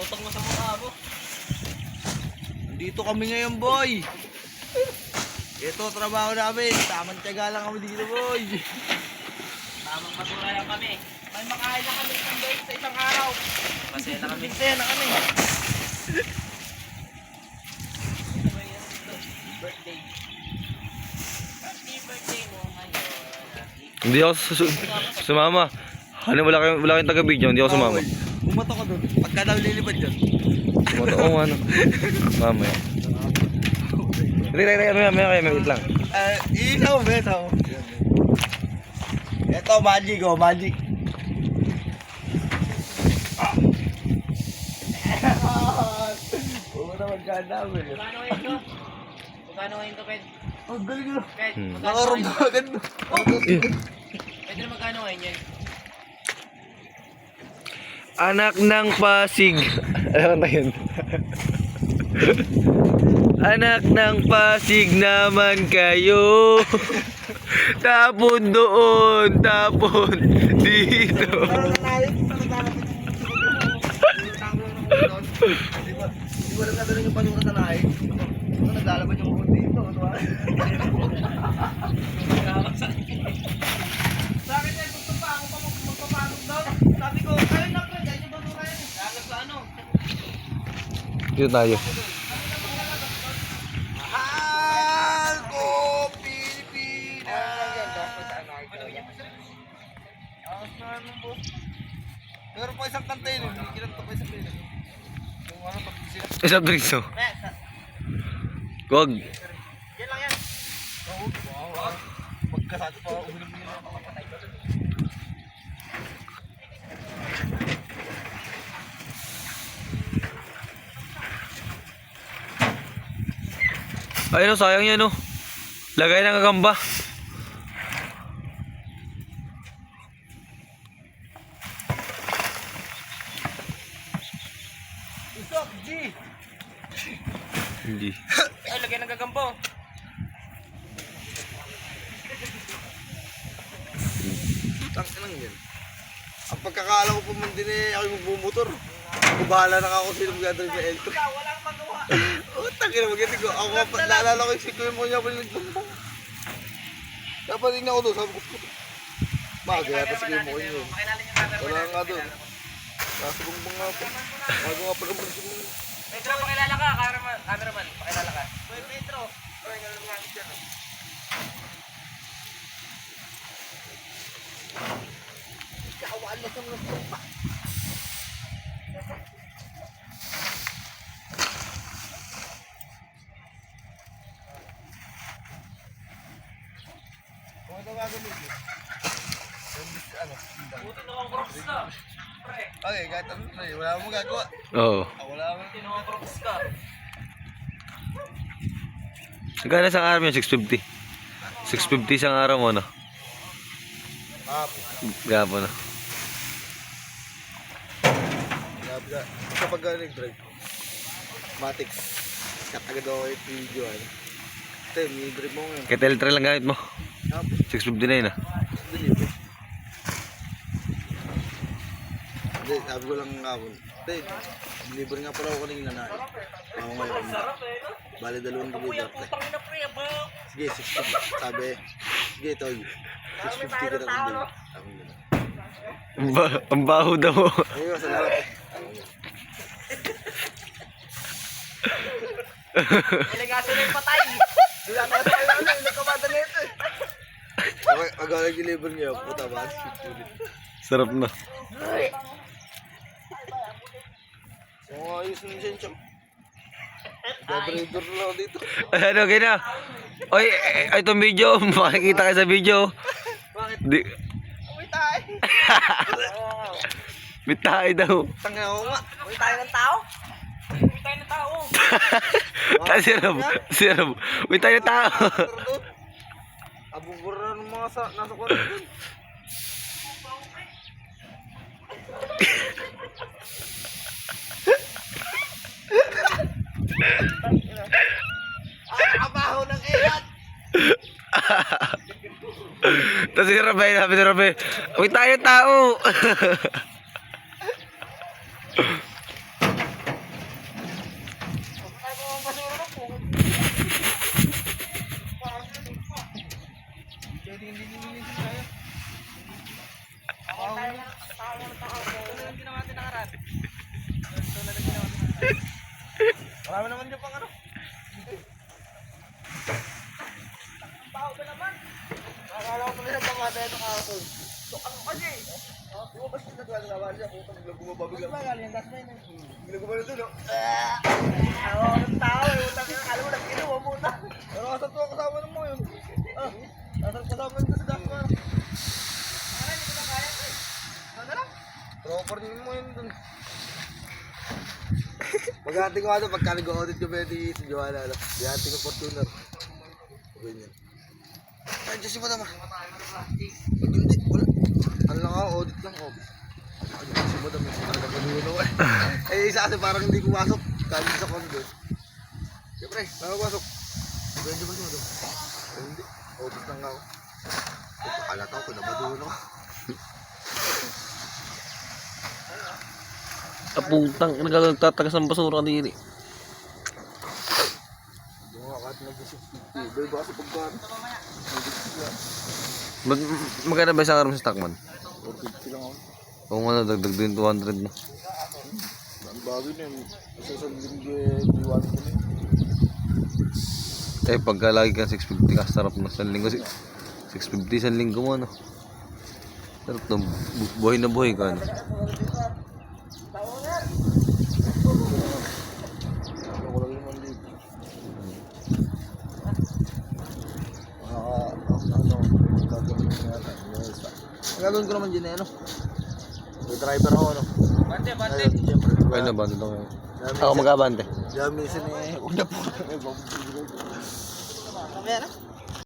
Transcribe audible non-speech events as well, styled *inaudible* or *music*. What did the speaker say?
Tutok mo sa mukha mo. Dito kami ngayon, boy. Ito, trabaho namin. Tamang tiyaga lang kami dito, boy. Tamang basura lang kami. May makain na kami isang beses sa isang araw. Masaya na kami. Masaya na kami. Birthday. Happy birthday mo ngayon. Hindi ako su- sumama. Ano, wala kayong, wala kayong taga-video, hindi ako sumama. Bumato ka doon. Pagka daw lilipad dyan. Oo, oh, ano. Mamaya. Hindi, hindi, hindi, mamaya, mamaya, mamaya, wait lang. Eh, ilaw, beto. Ito, magic, oh, magic. Oo na magkadami. Magkano ngayon to? Magkano ngayon to, Ped? Ang galing na. Ped, Hmm. magkano Nakarong ngayon? agad. Ped, magkano ngayon yan? Anak ng Pasig. *laughs* Ano kanta yun? Anak ng Pasig naman kayo. *laughs* Tapon doon, tapon dito. Parang nanayip, parang nanayip. Di ba? Di ba nagkatalang *laughs* yung panukat na naik? Ito, naglalaban yung kukunti dito. Ito, ah. Sa akin yan, gusto pa ako pa mag- magpapalong daw. Sabi ko, kayo na pre, dahil yung basura yan. Dagat sa ano? Dito tayo. Mahal ko. Meron pa isang yun, hindi kinanta pa isang pila. Yung ano, pag sila. Isang sa- Wag. yan lang yan. Wow. Magkasado pa ako, uminom nila ng mga patay. Ayun oh, sayang yan oh. Lagay ng gagamba. Usok, G! Hindi. Ay, lagyan ng gagampo. Tangka lang yan. Ang pagkakala ko pa man din eh, ako yung magbumotor. Ako bahala na ako sino magdadrive sa L2. Walang magawa. Utang ina maganda ko. Ako pa, naalala ko yung si Kuya mo niya pa yung nagbumbong. Dapat din ako doon, sabi ko. Bagay yata si Kuya mo yun. Pakilala niyo camera Wala nga doon. Nasa bumbong nga pa. Bago nga pa ng pansin mo. Pedro, pakilala ka. Cameraman, cameraman pakilala ka. Uy, Pedro. Uy, ganun nga oh. Kawaan na sa mga pa. Kung ito gagamitin, yung bis- ano, sindang. Buti na kong crocs ka. Pre, Okay, kahit ano, pre, wala akong magagawa. Oo. Ah, wala na kong crocs ka. Magkano isang araw yun? 650. 650 isang araw mo, no? Apo. Gapo na. Grabe ka. Kapag ka nag-drive, Matix. Kat agad ako yung video, ano. Ito, may drive mo ngayon. Kaya teletrail lang gamit mo. Apo. 650 na ah. Hindi, sabi ko lang ngapon. Hindi, deliver nga pala ako kanina na. Ako ngayon. Bali dalawang deliver. Sige, 60. Sabi, sige, tol. 650 ka na kung deliver. Ang, ba- ang baho daw. Ayun, salamat. Ako yun. Iligasin na yung patay. *laughs* Wala ka tayo ano, hindi ka nito eh. Ako nag-deliver niyo, puta ba? 650 ulit. Sarap na. Oo, ayos na dyan, chum. Dadriver lang dito. Ano, gina? Oy, eh, itong video, *laughs* makikita kayo sa video. Bakit? Di, tayo. bitay *laughs* daw. Tanga ako nga. Uy, tayo ng tao. Uy, tayo ng tao. *laughs* Tapos si Rob, si Rob, wait tayo tao. Ng mga sa, nasa kwarto doon. Ah, kabaho ng ilat! Tapos si Rob, ay sabi ni Rob, wait tayo tao. *laughs* Marami naman dyan pang ano. Baho ka naman. Akala ko tuloy na pangata ito kahapon. So ano kasi? Ah, Di mo ba siya naglalaba siya? Kung bigla bumaba bigla. Magal yan, das mo yun. Bigla gumano doon, no? Ako, yung tao eh. Utang yung alam mo, nag-inuwa muna. Pero kasat ko kasama na mo yun. Ah, kasat kasama nito sa Dakma. Ay, hindi ko na kaya eh. Ano lang? Proper din mo yun dun. Maghati ko ano, pagka nag-audit ko pwede si Joanna, ano, ihati ko Fortuner. Ganyan. Ay, Diyos yung madama. Pag hindi, wala. Ano lang ako, audit lang, office. Ay, Diyos madama, hindi talaga manuno eh. Eh, isa kasi parang hindi pumasok. Kali sa condo. Siyempre, nakapasok. Pwede ba siya? Eh, hindi, office lang ako. Eh, pakalata ko, nabaduno ako. *laughs* Kaputang, nagtatagas ng basura sa pagkaan? Ba't magkano ba isang araw sa Stockman? 450 lang ako. Kung ano, dagdag din 200 na. Ang bago na yun. Isa sa linggo eh, diwan ko na yun. Eh, pagka lagi ka 650 ka, sarap na sa linggo. Si- 650 sa linggo mo, ano? Sarap na, bu- buhay na buhay ka? Ano ko lang naman dito. Mga, ano, gagawin ko na yata. Yes. Ang gagawin ko naman dyan eh, ano? May driver ako, ano? Bante, bante. Ngayon, siyempre. Ay, nabante daw Ako magkabante. Dami minsan eh, huwag na po. Mamaya na.